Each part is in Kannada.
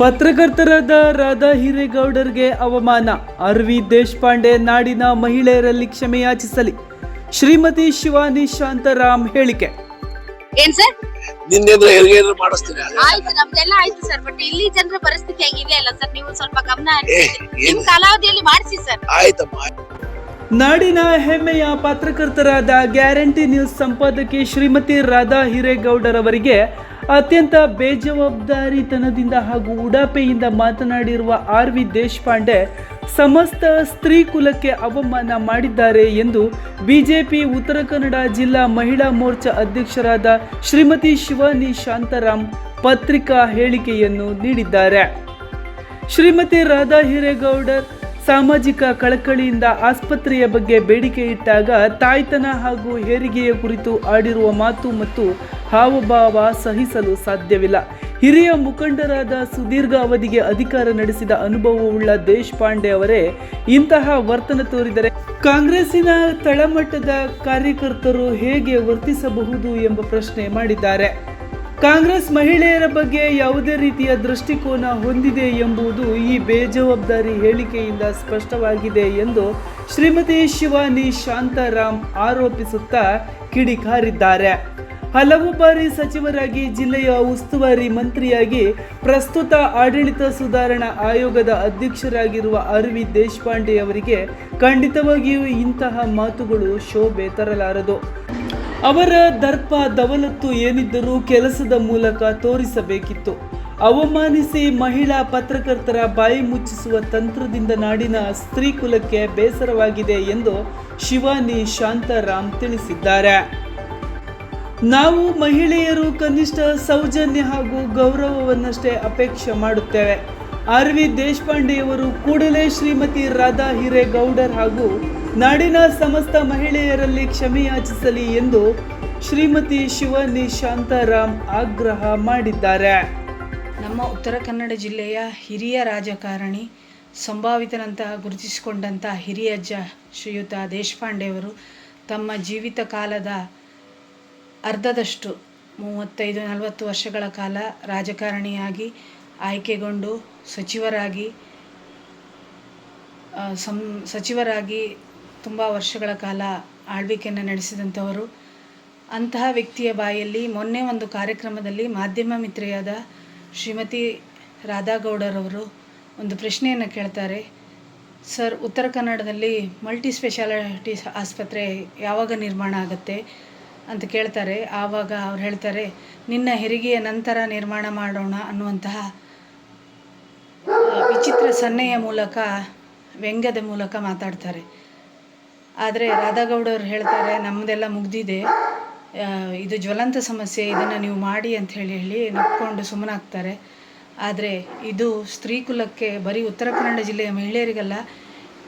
ಪತ್ರಕರ್ತರಾದ ರಾಧಾ ಹಿರೇಗೌಡರ್ಗೆ ಅವಮಾನ. ಅರವಿ ದೇಶಪಾಂಡೆ ನಾಡಿನ ಮಹಿಳೆಯರಲ್ಲಿ ಕ್ಷಮೆಯಾಚಿಸಲಿ ಶ್ರೀಮತಿ ಶಿವಾನಿ ಶಾಂತರಾಮ್ ಹೇಳಿಕೆ. ಏನ್ ಸರ್? ನಿನ್ನೆಂದ್ರೆ ಮಾಡಿಸ್ತೀನಿ ಆಯ್ತು ನಮ್ದೆಲ್ಲ ಆಯ್ತು ಸರ್ ಬಟ್ ಇಲ್ಲಿ ಜನರ ಪರಿಸ್ಥಿತಿ ಹೆಂಗಿದೆ ಅಲ್ಲ ಸರ್ ನೀವು ಸ್ವಲ್ಪ ಗಮನ ಹರಿಸಿ. ನಿಮ್ ಏನ್ ಕಾಲಾವಧಿಯಲ್ಲಿ ಮಾಡಿಸಿ ಸರ್. ಆಯ್ತಮ್ಮ. ನಾಡಿನ ಹೆಮ್ಮೆಯ ಪತ್ರಕರ್ತರಾದ ಗ್ಯಾರಂಟಿ ನ್ಯೂಸ್ ಸಂಪಾದಕಿ ಶ್ರೀಮತಿ ರಾಧಾ ಹಿರೇಗೌಡರವರಿಗೆ ಅತ್ಯಂತ ಬೇಜವಾಬ್ದಾರಿತನದಿಂದ ಹಾಗೂ ಉಡಾಪೆಯಿಂದ ಮಾತನಾಡಿರುವ ಆರ್ ವಿ ದೇಶಪಾಂಡೆ, ಸಮಸ್ತ ಸ್ತ್ರೀ ಕುಲಕ್ಕೆ ಅವಮಾನ ಮಾಡಿದ್ದಾರೆ ಎಂದು ಬಿಜೆಪಿ ಉತ್ತರ ಕನ್ನಡ ಜಿಲ್ಲಾ ಮಹಿಳಾ ಮೋರ್ಚಾ ಅಧ್ಯಕ್ಷರಾದ ಶ್ರೀಮತಿ ಶಿವಾನಿ ಶಾಂತರಾಮ್ ಪತ್ರಿಕಾ ಹೇಳಿಕೆಯನ್ನು ನೀಡಿದ್ದಾರೆ. ಶ್ರೀಮತಿ ರಾಧಾ ಹಿರೇಗೌಡರ್ ಸಾಮಾಜಿಕ ಕಳಕಳಿಯಿಂದ ಆಸ್ಪತ್ರೆಯ ಬಗ್ಗೆ ಬೇಡಿಕೆ ಇಟ್ಟಾಗ ತಾಯ್ತನ ಹಾಗೂ ಹೆರಿಗೆಯ ಕುರಿತು ಆಡಿರುವ ಮಾತು ಮತ್ತು ಹಾವಭಾವ ಸಹಿಸಲು ಸಾಧ್ಯವಿಲ್ಲ. ಹಿರಿಯ ಮುಖಂಡರಾದ ಸುದೀರ್ಘ ಅವಧಿಗೆ ಅಧಿಕಾರ ನಡೆಸಿದ ಅನುಭವವುಳ್ಳ ದೇಶಪಾಂಡೆ ಅವರೇ, ಇಂತಹ ವರ್ತನೆ ತೋರಿದರೆ ಕಾಂಗ್ರೆಸ್ಸಿನ ತಳಮಟ್ಟದ ಕಾರ್ಯಕರ್ತರು ಹೇಗೆ ವರ್ತಿಸಬಹುದು ಎಂಬ ಪ್ರಶ್ನೆ ಮಾಡಿದ್ದಾರೆ. ಕಾಂಗ್ರೆಸ್ ಮಹಿಳೆಯರ ಬಗ್ಗೆ ಯಾವುದೇ ರೀತಿಯ ದೃಷ್ಟಿಕೋನ ಹೊಂದಿದೆ ಎಂಬುದು ಈ ಬೇಜವಾಬ್ದಾರಿ ಹೇಳಿಕೆಯಿಂದ ಸ್ಪಷ್ಟವಾಗಿದೆ ಎಂದು ಶ್ರೀಮತಿ ಶಿವಾನಿ ಶಾಂತಾರಾಮ್ ಆರೋಪಿಸುತ್ತಾ ಕಿಡಿಕಾರಿದ್ದಾರೆ. ಹಲವು ಬಾರಿ ಸಚಿವರಾಗಿ ಜಿಲ್ಲೆಯ ಉಸ್ತುವಾರಿ ಮಂತ್ರಿಯಾಗಿ ಪ್ರಸ್ತುತ ಆಡಳಿತ ಸುಧಾರಣಾ ಆಯೋಗದ ಅಧ್ಯಕ್ಷರಾಗಿರುವ ಅರವಿಂದ್ ದೇಶಪಾಂಡೆ ಅವರಿಗೆ ಖಂಡಿತವಾಗಿಯೂ ಇಂತಹ ಮಾತುಗಳು ಶೋಭೆ ತರಲಾರದು. ಅವರ ದರ್ಪ ದವಲತ್ತು ಏನಿದ್ದರೂ ಕೆಲಸದ ಮೂಲಕ ತೋರಿಸಬೇಕಿತ್ತು. ಅವಮಾನಿಸಿ ಮಹಿಳಾ ಪತ್ರಕರ್ತರ ಬಾಯಿ ಮುಚ್ಚಿಸುವ ತಂತ್ರದಿಂದ ನಾಡಿನ ಸ್ತ್ರೀ ಕುಲಕ್ಕೆ ಬೇಸರವಾಗಿದೆ ಎಂದು ಶಿವಾನಿ ಶಾಂತಾರಾಮ್ ತಿಳಿಸಿದ್ದಾರೆ. ನಾವು ಮಹಿಳೆಯರು ಕನಿಷ್ಠ ಸೌಜನ್ಯ ಹಾಗೂ ಗೌರವವನ್ನಷ್ಟೇ ಅಪೇಕ್ಷೆ ಮಾಡುತ್ತೇವೆ. ಆರ್ ವಿ ದೇಶಪಾಂಡೆಯವರು ಕೂಡಲೇ ಶ್ರೀಮತಿ ರಾಧಾ ಹಿರೇಗೌಡರ್ ಹಾಗೂ ನಾಡಿನ ಸಮಸ್ತ ಮಹಿಳೆಯರಲ್ಲಿ ಕ್ಷಮೆಯಾಚಿಸಲಿ ಎಂದು ಶ್ರೀಮತಿ ಶಿವನಿ ಶಾಂತಾರಾಮ್ ಆಗ್ರಹ ಮಾಡಿದ್ದಾರೆ. ನಮ್ಮ ಉತ್ತರ ಕನ್ನಡ ಜಿಲ್ಲೆಯ ಹಿರಿಯ ರಾಜಕಾರಣಿ, ಸಂಭಾವಿತನಂತಹ ಗುರುತಿಸಿಕೊಂಡಂಥ ಹಿರಿಯಜ್ಜ ಶ್ರೀಯುತ ದೇಶಪಾಂಡೆಯವರು ತಮ್ಮ ಜೀವಿತ ಕಾಲದ ಅರ್ಧದಷ್ಟು ಮೂವತ್ತೈದು ನಲವತ್ತು ವರ್ಷಗಳ ಕಾಲ ರಾಜಕಾರಣಿಯಾಗಿ, ಆಯ್ಕೆಗೊಂಡು ಸಚಿವರಾಗಿ ಸಂ, ಸಚಿವರಾಗಿ ತುಂಬ ವರ್ಷಗಳ ಕಾಲ ಆಳ್ವಿಕೆಯನ್ನು ನಡೆಸಿದಂಥವರು. ಅಂತಹ ವ್ಯಕ್ತಿಯ ಬಾಯಲ್ಲಿ ಮೊನ್ನೆ ಒಂದು ಕಾರ್ಯಕ್ರಮದಲ್ಲಿ ಮಾಧ್ಯಮ ಮಿತ್ರೆಯಾದ ಶ್ರೀಮತಿ ರಾಧಾಗೌಡರವರು ಒಂದು ಪ್ರಶ್ನೆಯನ್ನು ಕೇಳ್ತಾರೆ. ಸರ್, ಉತ್ತರ ಕನ್ನಡದಲ್ಲಿ ಮಲ್ಟಿ ಸ್ಪೆಷಾಲಿಟಿ ಆಸ್ಪತ್ರೆ ಯಾವಾಗ ನಿರ್ಮಾಣ ಆಗುತ್ತೆ ಅಂತ ಕೇಳ್ತಾರೆ. ಆವಾಗ ಅವ್ರು ಹೇಳ್ತಾರೆ, ನಿನ್ನ ಹೆರಿಗೆಯ ನಂತರ ನಿರ್ಮಾಣ ಮಾಡೋಣ ಅನ್ನುವಂತಹ ವಿಚಿತ್ರ ಸನ್ನೆಯ ಮೂಲಕ, ವ್ಯಂಗ್ಯದ ಮೂಲಕ ಮಾತಾಡ್ತಾರೆ. ಆದರೆ ರಾಧಾಗೌಡರು ಹೇಳ್ತಾರೆ ನಮ್ಮದೆಲ್ಲ ಮುಗ್ದಿದೆ. ಇದು ಜ್ವಲಂತ ಸಮಸ್ಯೆ, ಇದನ್ನು ನೀವು ಮಾಡಿ ಅಂತ ಹೇಳಿ ಹೇಳಿ ನಕ್ಕೊಂಡು ಸುಮ್ಮನಾಗ್ತಾರೆ. ಆದರೆ ಇದು ಸ್ತ್ರೀ ಕುಲಕ್ಕೆ, ಬರೀ ಉತ್ತರ ಕನ್ನಡ ಜಿಲ್ಲೆಯ ಮಹಿಳೆಯರಿಗಲ್ಲ,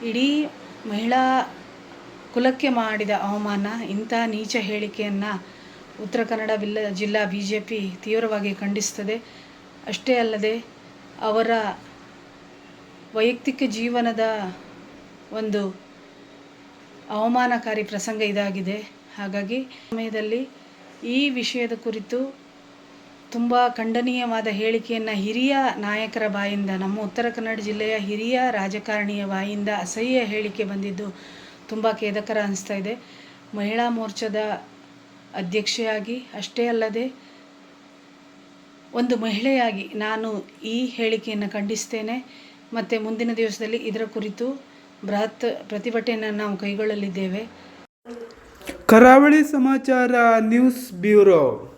ಇಡೀ ಮಹಿಳಾ ಕುಲಕ್ಕೆ ಮಾಡಿದ ಅವಮಾನ, ಇಂಥ ನೀಚ ಹೇಳಿಕೆಯನ್ನು ಉತ್ತರ ಕನ್ನಡ ಬಿಲ್ಲ ಜಿಲ್ಲಾ ಬಿ ಜೆ ಪಿ ತೀವ್ರವಾಗಿ ಖಂಡಿಸ್ತದೆ. ಅಷ್ಟೇ ಅಲ್ಲದೆ ಅವರ ವೈಯಕ್ತಿಕ ಜೀವನದ ಒಂದು ಅವಮಾನಕಾರಿ ಪ್ರಸಂಗ ಇದಾಗಿದೆ. ಹಾಗಾಗಿ ಸಮಯದಲ್ಲಿ ಈ ವಿಷಯದ ಕುರಿತು ತುಂಬ ಖಂಡನೀಯವಾದ ಹೇಳಿಕೆಯನ್ನು ಹಿರಿಯ ನಾಯಕರ ಬಾಯಿಂದ, ನಮ್ಮ ಉತ್ತರ ಕನ್ನಡ ಜಿಲ್ಲೆಯ ಹಿರಿಯ ರಾಜಕಾರಣಿಯ ಬಾಯಿಂದ ಅಸಹ್ಯ ಹೇಳಿಕೆ ಬಂದಿದ್ದು ತುಂಬ ಖೇದಕರ ಅನಿಸ್ತಾ ಇದೆ. ಮಹಿಳಾ ಮೋರ್ಚಾದ ಅಧ್ಯಕ್ಷೆಯಾಗಿ ಅಷ್ಟೇ ಅಲ್ಲದೆ ಒಂದು ಮಹಿಳೆಯಾಗಿ ನಾನು ಈ ಹೇಳಿಕೆಯನ್ನು ಖಂಡಿಸ್ತೇನೆ. ಮತ್ತು ಮುಂದಿನ ದಿವಸದಲ್ಲಿ ಇದರ ಕುರಿತು ಬೃಹತ್ ಪ್ರತಿಭಟನೆಯನ್ನು ನಾವು ಕೈಗೊಳ್ಳಲಿದ್ದೇವೆ. ಕರಾವಳಿ ಸಮಾಚಾರ ನ್ಯೂಸ್ ಬ್ಯೂರೋ.